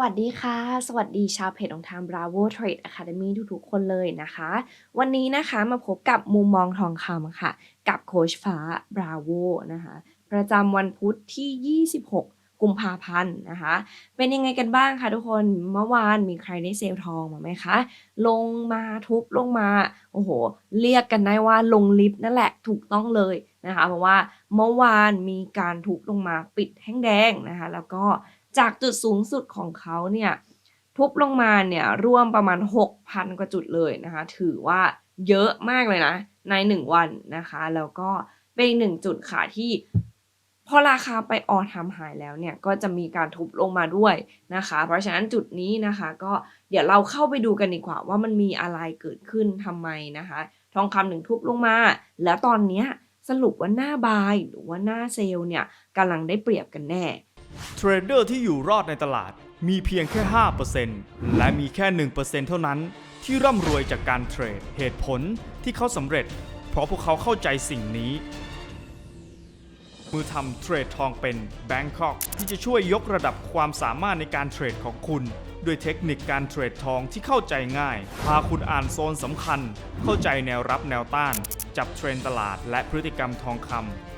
วัสดีค่ะ สวัสดีชาวเพจของทาง Bravo Trade Academy ทุกๆคนเลยนะคะ วันนี้นะคะมาพบกับมุมมองทองคำค่ะ กับโคชฟ้า Bravo นะคะ ประจำวันพุธที่ 26 กุมภาพันธ์นะคะ เป็นยังไงกันบ้างคะทุกคนเมื่อวานมีใครได้เซลทองมาไหมคะ ลงมาทุบลงมา โอ้โห เรียกกันได้ว่าลงลิฟต์นั่นแหละถูกต้องเลยนะคะ เพราะว่าเมื่อวานมีการทุบลงมาปิดแห้งแดงนะคะ แล้วก็ จากจุดสูงสุดของเขาเนี่ยทุบลงมาเนี่ยร่วมประมาณ 6,000 กว่าจุดเลยนะคะ ถือว่าเยอะมากเลยนะ ใน 1 วันนะคะ แล้วก็เป็นอีกหนึ่งจุดค่ะที่พอราคาไปออทำหายแล้วเนี่ยก็จะมีการทุบลงมาด้วยนะคะ เพราะฉะนั้นจุดนี้นะคะก็เดี๋ยวเราเข้าไปดูกันดีกว่าว่ามันมีอะไรเกิดขึ้นทำไมนะคะ ทองคำหนึ่งทุบลงมา แล้วตอนเนี้ยสรุปว่าหน้าบายหรือว่าหน้าเซลล์เนี่ยกำลังได้เปรียบกันแน่ เทรดเดอร์ที่อยู่รอดในตลาดมีเพียงแค่ 5%และมีแค่ 1%เท่านั้นที่ร่ำรวยจากการเทรด เหตุผลที่เขาสำเร็จ เพราะพวกเขาเข้าใจสิ่งนี้ มือทำเทรดทองเป็น Bangkok ที่จะช่วยยกระดับความสามารถในการเทรดของคุณด้วยเทคนิคการเทรดทองที่เข้าใจง่าย พาคุณอ่านโซนสำคัญ เข้าใจแนวรับแนวต้าน จับเทรนด์ตลาดและพฤติกรรมทองคำ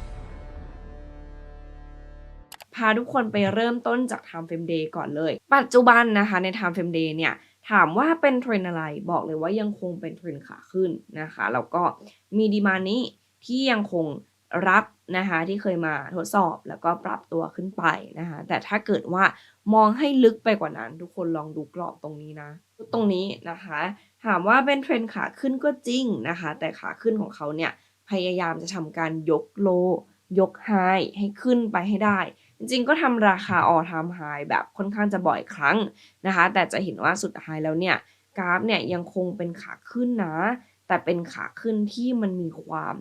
พาทุกคนไปเริ่มต้นจาก Time Frame Day ก่อนเลย ปัจจุบันนะคะใน Time Frame Day เนี่ยถามว่าเป็นเทรนอะไรบอกเลยว่ายังคงเป็นเทรนขาขึ้นนะคะแล้วก็มีดีมานี้ที่ยังคงรับนะคะที่เคยมาทดสอบแล้วก็ปรับตัวขึ้นไปนะคะแต่ถ้าเกิดว่ามองให้ลึกไปกว่านั้น ทุกคนลองดูกรอบตรงนี้นะ ตรงนี้นะคะ ถามว่าเป็นเทรนขาขึ้นก็จริงนะคะ แต่ขาขึ้นของเขาเนี่ยพยายามจะทำการยกโล ยกไฮให้ขึ้นไปให้ได้ จริงๆ ก็ทำราคาออทามไฮแบบค่อนข้างจะบ่อยครั้งนะคะ แต่จะเห็นว่าสุดท้ายแล้วเนี่ยกราฟเนี่ยยังคงเป็นขาขึ้นนะ แต่เป็นขาขึ้นที่มันมีความ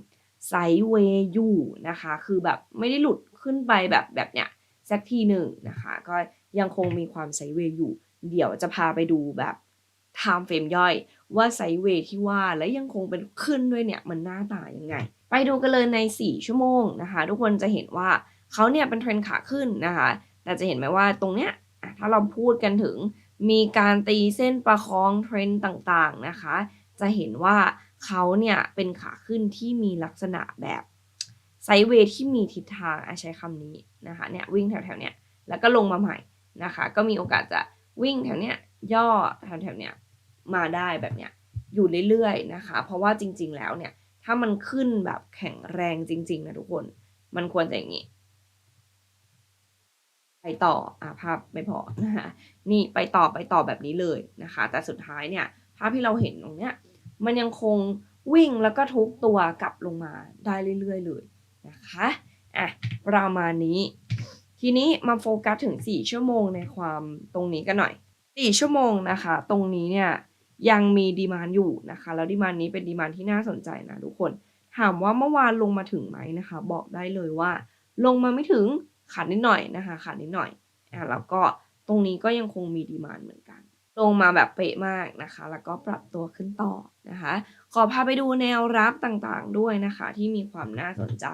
ไซเวย์อยู่นะคะ คือแบบไม่ได้หลุดขึ้นไปแบบแบบเนี้ยสักทีหนึ่งนะคะ ก็ยังคงมีความไซเวย์อยู่ เดี๋ยวจะพาไปดูแบบไทม์เฟรมย่อย ว่าไซเวย์ที่ว่าและยังคงเป็นขึ้นด้วยเนี่ยมันหน้าตายังไง ไปดูกันเลยใน 4 ชั่วโมงนะคะ ทุกคนจะเห็นว่า เขาเนี่ยเป็นเทรนด์ขาขึ้นนะคะแต่จะเห็นไหมว่าตรงเนี้ยถ้าเราพูดกันถึงมีการตีเส้นประคองเทรนด์ต่างๆนะคะ จะเห็นว่าเขาเนี่ยเป็นขาขึ้นที่มีลักษณะแบบไซเวย์ที่มีทิศทางอะใช้คำนี้นะคะเนี่ยวิ่งแถวๆเนี้ยแล้วก็ลงมาใหม่นะคะ ก็มีโอกาสจะวิ่งแถวเนี้ยย่อแถวๆเนี้ยมาได้แบบเนี้ยอยู่เรื่อยๆนะคะ เพราะว่าจริงๆแล้วเนี่ยถ้ามันขึ้นแบบแข็งแรงจริง ๆ นะทุกคน มันควรจะอย่างนี้ ไปต่ออะภาพไม่พอนะคะนี่ไปต่อไปต่อแบบนี้เลยนะคะ แต่สุดท้ายเนี่ยภาพที่เราเห็นตรงเนี้ยมันยังคงวิ่งแล้วก็ทุกตัวกลับลงมาได้เรื่อยๆเลยนะคะอะประมาณนี้ ทีนี้มาโฟกัสถึง 4 ชั่วโมงในความตรงนี้กันหน่อย 4 ชั่วโมงนะคะ ตรงนี้เนี่ยยังมีดีมานอยู่นะคะ แล้วดีมานนี้เป็นดีมานที่น่าสนใจนะทุกคน ถามว่าเมื่อวานลงมาถึงไหมนะคะ บอกได้เลยว่า ลงมาไม่ถึง ขาดนิดหน่อยนะคะขาดนิดหน่อยอะแล้วก็ตรงนี้ก็ยังคงมีดีมานเหมือนกันลงมาแบบเป๊ะมากนะคะ แล้วก็ปรับตัวขึ้นต่อนะคะ ขอพาไปดูแนวรับต่างๆด้วยนะคะ ที่มีความน่าสนใจ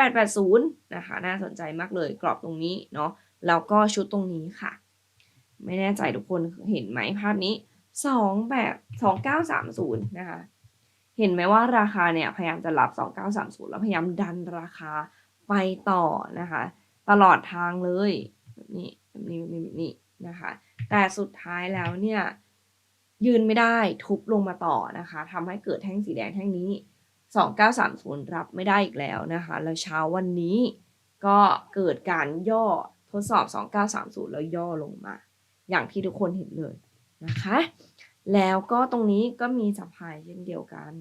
2880 นะคะ น่าสนใจมากเลยกรอบตรงนี้เนาะแล้วก็ชุดตรงนี้ค่ะ ไม่แน่ใจทุกคนเห็นไหมภาพนี้ 2 แบบ 2930 นะคะ เห็นไหมว่าราคาเนี่ย พยายามจะรับ 2930 แล้วพยายามดันราคาไปต่อนะคะ ตลอดทางเลยแบบนี้แบบนี้แบบนี้แบบนี้นะคะ แต่สุดท้ายแล้วเนี่ยยืนไม่ได้ทุบลงมาต่อนะคะทำให้เกิดแท่งสีแดงแท่งนี้ 2930 รับไม่ได้อีกแล้วนะคะ แล้วเช้าวันนี้ก็เกิดการย่อทดสอบ 2930 แล้วย่อลงมา อย่างที่ทุกคนเห็นเลยนะคะ แล้วก็ตรงนี้ก็มีสับพายเช่นเดียวกัน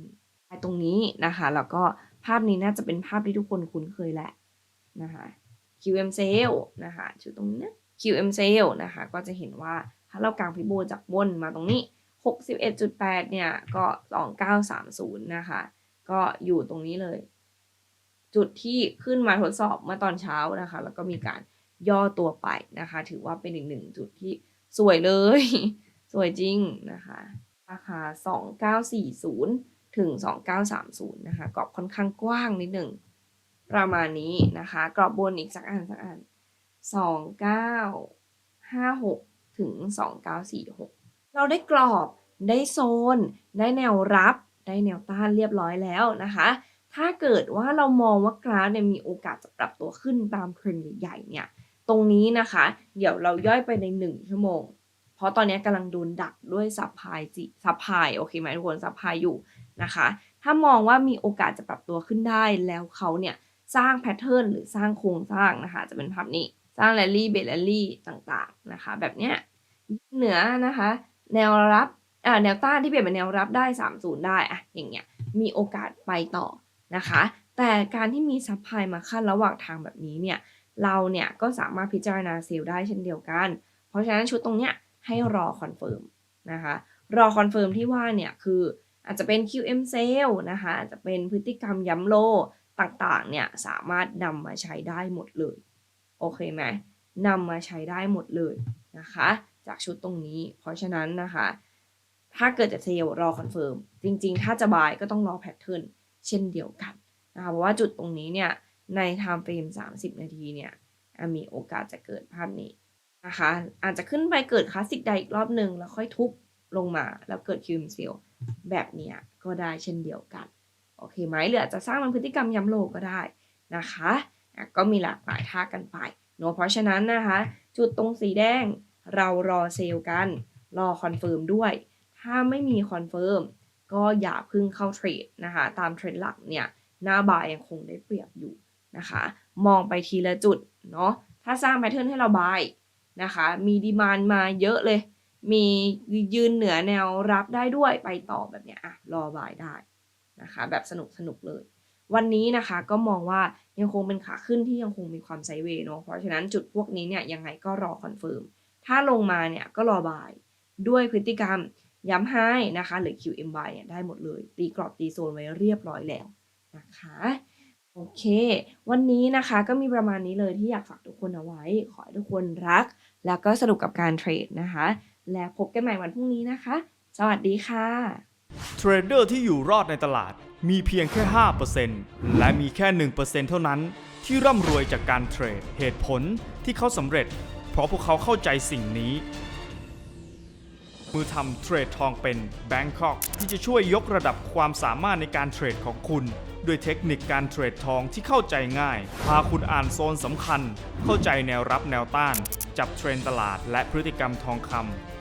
ตรงนี้นะคะ แล้วก็ภาพนี้น่าจะเป็นภาพที่ทุกคนคุ้นเคยแหละนะคะ QM sale นะคะชุดตรงนี้นะ QM sale นะคะก็จะเห็นว่าถ้าเรากางพิโบจากบนมาตรงนี้ 61.8 เนี่ย ก็ 2930 นะคะ ก็อยู่ตรงนี้เลย จุดที่ขึ้นมาทดสอบเมื่อตอนเช้านะคะ แล้วก็มีการย่อตัวไปนะคะ ถือว่าเป็นอีกหนึ่งจุดที่สวยเลย สวยจริงนะคะราคา 2940 ถึง 2930 นะคะกรอบค่อนข้างกว้างนิดหนึ่ง ประมาณนี้นะคะ กรอบบนอีกสักอันสักอัน2956ถึง2946เราได้กรอบได้โซน ได้แนวรับ ได้แนวต้านเรียบร้อยแล้วนะคะ ถ้าเกิดว่าเรามองว่ากราฟเนี่ยมีโอกาสจะปรับตัวขึ้นตามเทรนด์ใหญ่ๆเนี่ย ตรงนี้นะคะ เดี๋ยวเราย่อยไปใน 1 ชั่วโมง เพราะตอนนี้กำลังโดนดักด้วยซับพายจิซับพายโอเคไหมทุกคนซับพายอยู่นะคะ ถ้ามองว่ามีโอกาสจะปรับตัวขึ้นได้แล้วเขาเนี่ย สร้างแพทเทิร์นหรือสร้างโครงสร้างนะคะ จะเป็นภาพนี้สร้างแรลลี่เบรลลี่ต่างๆนะคะ แบบเนี้ยเหนือนะคะ แนวรับอ่าแนวต้านที่เปลี่ยนเป็นแนวรับได้ 30 ได้อะอย่างเงี้ยมีโอกาสไปต่อนะคะ แต่การที่มีซับพลายมาขั้นระหว่างทางแบบนี้เนี่ยเราเนี่ยก็สามารถพิจารณาเซลล์ได้เช่นเดียวกัน เพราะฉะนั้นชุดตรงเนี้ยให้รอคอนเฟิร์มนะคะรอคอนเฟิร์มที่ว่าเนี่ยคืออาจจะเป็น QM sale นะคะอาจจะเป็นพฤติกรรมย้ำโล ต่างๆเนี่ยสามารถนำมาใช้ได้หมดเลย โอเคไหมนำมาใช้ได้หมดเลยนะคะ จากชุดตรงนี้ เพราะฉะนั้นนะคะ ถ้าเกิดจะเซลรอคอนเฟิร์มจริงๆ ถ้าจะบายก็ต้องรอแพทเทิร์นเช่นเดียวกันนะคะเพราะว่าจุดตรงนี้เนี่ยใน time frame 30 นาทีเนี่ยมีโอกาสจะเกิดภาพนี้นะคะอาจจะขึ้นไปเกิดคลาสสิกใดอีกรอบหนึ่งแล้วค่อยทุบลงมาแล้วเกิดคิวมเซลแบบเนี้ยก็ได้เช่นเดียวกัน โอเคไหมหรืออาจจะสร้างเป็นพฤติกรรมย้ำโลก็ได้นะคะก็มีหลากหลายท่ากันไปเนอะเพราะฉะนั้นนะคะ จุดตรงสีแดงเรารอเซลล์กัน รอคอนเฟิร์มด้วย ถ้าไม่มีคอนเฟิร์มก็อย่าพึ่งเข้าเทรดนะคะ ตามเทรนด์หลักเนี่ย หน้าบายยังคงได้เปรียบอยู่นะคะ มองไปทีละจุดเนาะถ้าสร้างแพทเทิร์นให้เราบายนะคะ มีดีมานมาเยอะเลย มียืนเหนือแนวรับได้ด้วยไปต่อแบบเนี้ยอะรอบายได้ นะคะ แบบสนุกสนุกเลย วันนี้นะคะก็มองว่ายังคงเป็นขาขึ้นที่ยังคงมีความไซเวย์เนาะเพราะฉะนั้นจุดพวกนี้เนี่ยยังไงก็รอคอนเฟิร์มถ้าลงมาเนี่ยก็รอบายด้วยพฤติกรรมย้ำให้นะคะหรือ QMY เนี่ยได้หมดเลย ตีกรอบตีโซนไว้เรียบร้อยแล้วนะคะโอเค วันนี้นะคะก็มีประมาณนี้เลยที่อยากฝากทุกคนเอาไว้ ขอให้ทุกคนรัก แล้วก็สนุกกับการเทรดนะคะ และพบกันใหม่วันพรุ่งนี้นะคะ สวัสดีค่ะ เทรดเดอร์ที่อยู่รอดในตลาดมีเพียงแค่ 5%และมีแค่ 1%เท่านั้นที่ร่ำรวยจากการเทรด เหตุผลที่เขาสำเร็จ เพราะพวกเขาเข้าใจสิ่งนี้ มือทำเทรดทองเป็น Bangkok ที่จะช่วยยกระดับความสามารถในการเทรดของคุณด้วยเทคนิคการเทรดทองที่เข้าใจง่าย พาคุณอ่านโซนสำคัญ เข้าใจแนวรับแนวต้าน จับเทรนด์ตลาดและพฤติกรรมทองคำ